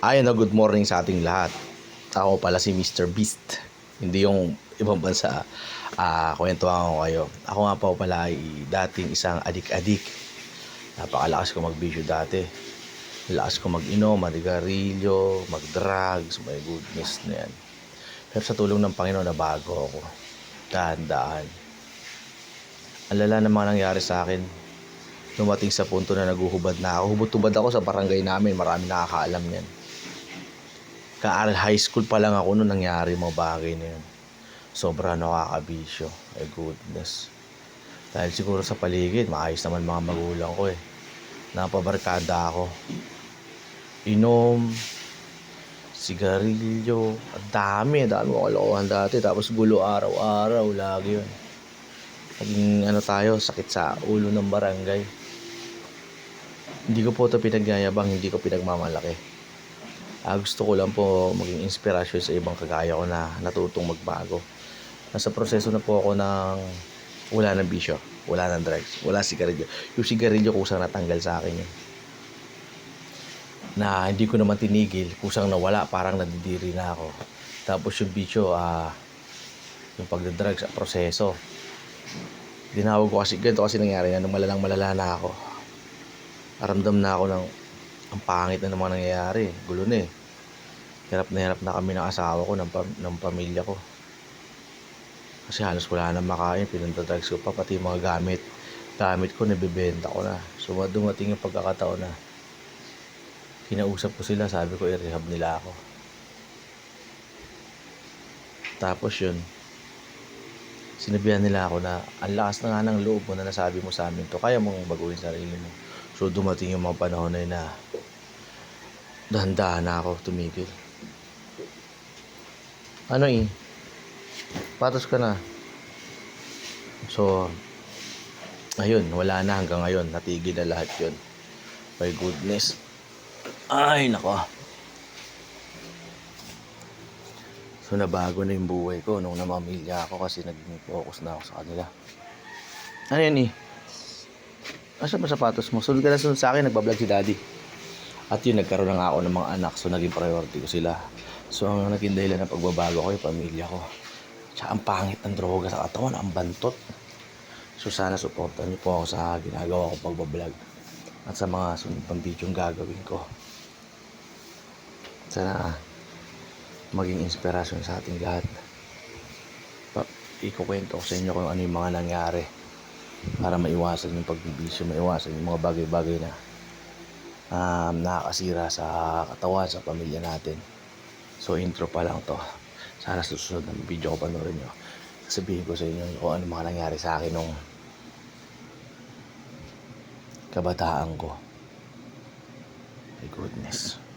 Ayun na good morning sa ating lahat. Ako pala si Mr. Beast. Hindi yung ibang bansa. Ah, kwentuhan ko kayo. Ako nga pa pala ay dating isang adik-adik. Napakalakas ko mag-video dati. Lakas ko mag-inom, manigarilyo, mag-drugs, my goodness na yan. Pero sa tulong ng Panginoon na bago ako. Dahan-dahan. Ang lala ng mga nangyari sa akin. Dumating sa punto na naguhubad na ako. Hubad-hubad ako sa barangay namin. Marami nakakaalam yan. Kaaral high school pa lang ako noon nangyari mga bagay na yun. Sobra nakakabisyo. My goodness. Dahil siguro sa paligid, maayos naman mga magulang ko eh. Napabarkada ako. Inom, sigarilyo, ang dami, dami ko kalokohan dati. Tapos gulo araw-araw, lagi yun. Naging ano tayo, sakit sa ulo ng barangay. Hindi ko po ito pinagyayabang, hindi ko pinagmamalaki. Ah, gusto ko lang po maging inspirasyon sa ibang kagaya ko na natutong magbago. Nasa proseso na po ako ng wala ng bisyo, wala ng drugs, wala sigarilyo. Yung sigarilyo kusang natanggal sa akin yun. Na hindi ko naman tinigil, kusang nawala, parang nadidiri na ako. Tapos yung bisyo, ah, yung pagdadrugs, ah, proseso. Dinawag ko kasi, ganito kasi nangyari na nung malalang malala na ako. Aramdam na ako ng ang pangit na naman nangyayari. Gulo na eh. Hirap na hirap na kami ng asawa ko, ng, pam- ng pamilya ko. Kasi halos wala na makain, pinantadrugs ko pa, pati mga gamit. Gamit ko, nabibenta ko na. So dumating yung pagkakataon na kinausap ko sila, sabi ko, i-rehab nila ako. Tapos yun, sinabihan nila ako na ang lakas na nga ng loob mo na nasabi mo sa amin to, kaya mong baguhin sarili mo. So dumating yung mga panahon na yun na dahan-dahan na ako tumigil. Ano eh? Patos ka na. So, ayun, wala na hanggang ngayon. Natigil na lahat yun. My goodness. Ay, nako. So, nabago na yung buhay ko nung namamilya ako kasi naging focus na ako sa kanila. Ano yan eh? Asa ba sapatos mo? Sunod ka na sunod sa akin, nagbablog si daddy. At yun, nagkaroon na ako ng mga anak, so naging priority ko sila. So, ang naging dahilan ng pagbabago ko yung pamilya ko. Tsaka ang pangit ng droga sa katawan, ang bantot. So, sana supportan niyo po ako sa ginagawa ko pagbablog. At sa mga sunod pang video gagawin ko. Sana maging inspirasyon sa ating lahat. Pa, ikukwento ko sa inyo kung ano yung mga nangyari para maiwasan yung pagbibisyo, maiwasan yung mga bagay-bagay na um, nakakasira sa katawan, sa pamilya natin. So intro pa lang to. Sana sa susunod na video ko panoorin nyo. Sabihin ko sa inyo kung ano mga nangyari sa akin nung kabataan ko. My goodness.